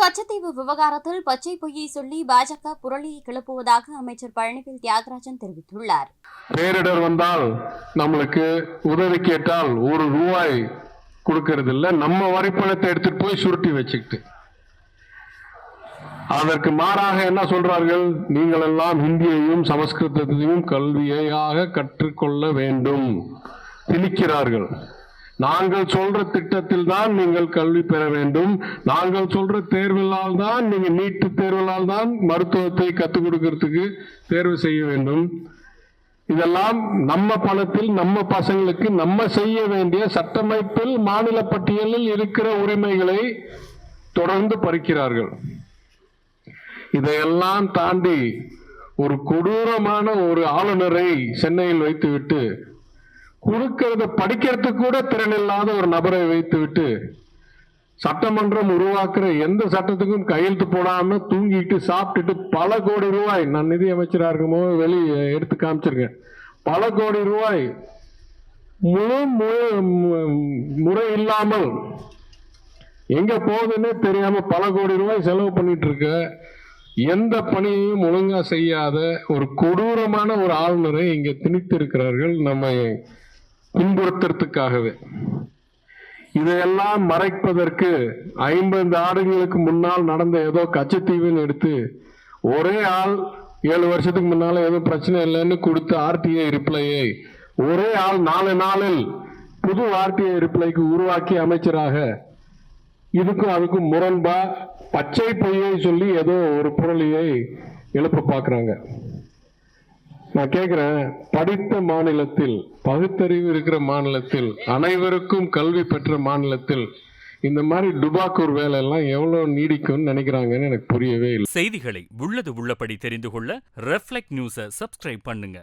கச்சத்தீவு விவகாரத்தில் பச்சை பொய்யை சொல்லி பாஜக புரளியை கிளப்புவதாக அமைச்சர் பழனிவேல் தியாகராஜன் தெரிவித்துள்ளார். பேரிடர் வந்தால் நம்மளுக்கு உதவி கேட்டால் ஒரு ரூபாய் கொடுக்கறது இல்ல நம்ம வரிப்பணத்தை எடுத்துட்டு போய் சுருட்டி வச்சுக்கிட்டு. அதற்கு மாறாக என்ன சொல்றார்கள்? நீங்கள் எல்லாம் ஹிந்தியையும் சமஸ்கிருதத்தையும் கல்வியாக கற்றுக்கொள்ள வேண்டும். திணிக்கிறார்கள். நாங்கள் சொல்ற திட்டத்தில் தான் நீங்கள் கல்வி பெற வேண்டும். நாங்கள் சொல்ற தேர்விலால் தான் நீங்க நீட்டு தேர்விலால் தான் மருத்துவத்தை கற்றுக் கொடுக்கறதுக்கு தேர்வு செய்ய வேண்டும். இதெல்லாம் நம்ம பணத்தில் நம்ம பசங்களுக்கு நம்ம செய்ய வேண்டிய சட்டமைப்பில் மாநில பட்டியலில் இருக்கிற உரிமைகளை தொடர்ந்து பறிக்கிறார்கள். இதையெல்லாம் தாண்டி ஒரு கொடூரமான ஒரு ஆளுநரை சென்னையில் வைத்துவிட்டு கொடுக்கறத படிக்கிறதுக்கு கூட திறன் இல்லாத ஒரு நபரை வைத்துவிட்டு சட்டமன்றம் உருவாக்குற எந்த சட்டத்துக்கும் கையெழுத்து போடாம தூங்கிட்டு சாப்பிட்டுட்டு பல கோடி ரூபாய் நான் நிதி அமைச்சராக இருக்கும்போது வெளியே எடுத்து காமிச்சிருக்கேன். பல கோடி ரூபாய் முழு முழு முறை இல்லாமல் எங்க போகுதுன்னே தெரியாம பல கோடி ரூபாய் செலவு பண்ணிட்டு இருக்க எந்த பணியையும் ஒழுங்கா செய்யாத ஒரு கொடூரமான ஒரு ஆளுநரை இங்க திணித்து இருக்கிறார்கள் துன்புறுத்துறதுக்காகவே இதையெல்லாம் மறைப்பதற்கு ஐம்பது ஆண்டுகளுக்கு முன்னால் நடந்த ஏதோ கச்சத்தீவுன்னு எடுத்து ஒரே ஆள் ஏழு வருஷத்துக்கு முன்னால ஏதோ பிரச்சனை இல்லைன்னு கொடுத்த ஆர்டிஐ ரிப்ளையை ஒரே ஆள் நாலு நாளில் புது ஆர்டிஐ ரிப்ளைக்கு உருவாக்கி அமைச்சராக இதுக்கும் அதுக்கும் முரண்பா பச்சை பொய்யை சொல்லி ஏதோ ஒரு புரளியை எழுப்ப பார்க்குறாங்க. நான் கேட்கிறேன் படித்த மாநிலத்தில் பகுத்தறிவு இருக்கிற மாநிலத்தில் அனைவருக்கும் கல்வி பெற்ற மாநிலத்தில் இந்த மாதிரி டுபாக்கூர் வேலை எல்லாம் எவ்வளவு நீடிக்கும்னு நினைக்கிறாங்கன்னு எனக்கு புரியவே இல்லை. செய்திகளை உள்ளது உள்ளபடி தெரிந்து கொள்ள ரெஃப்ளெக்ட் நியூஸை சப்ஸ்கிரைப் பண்ணுங்க.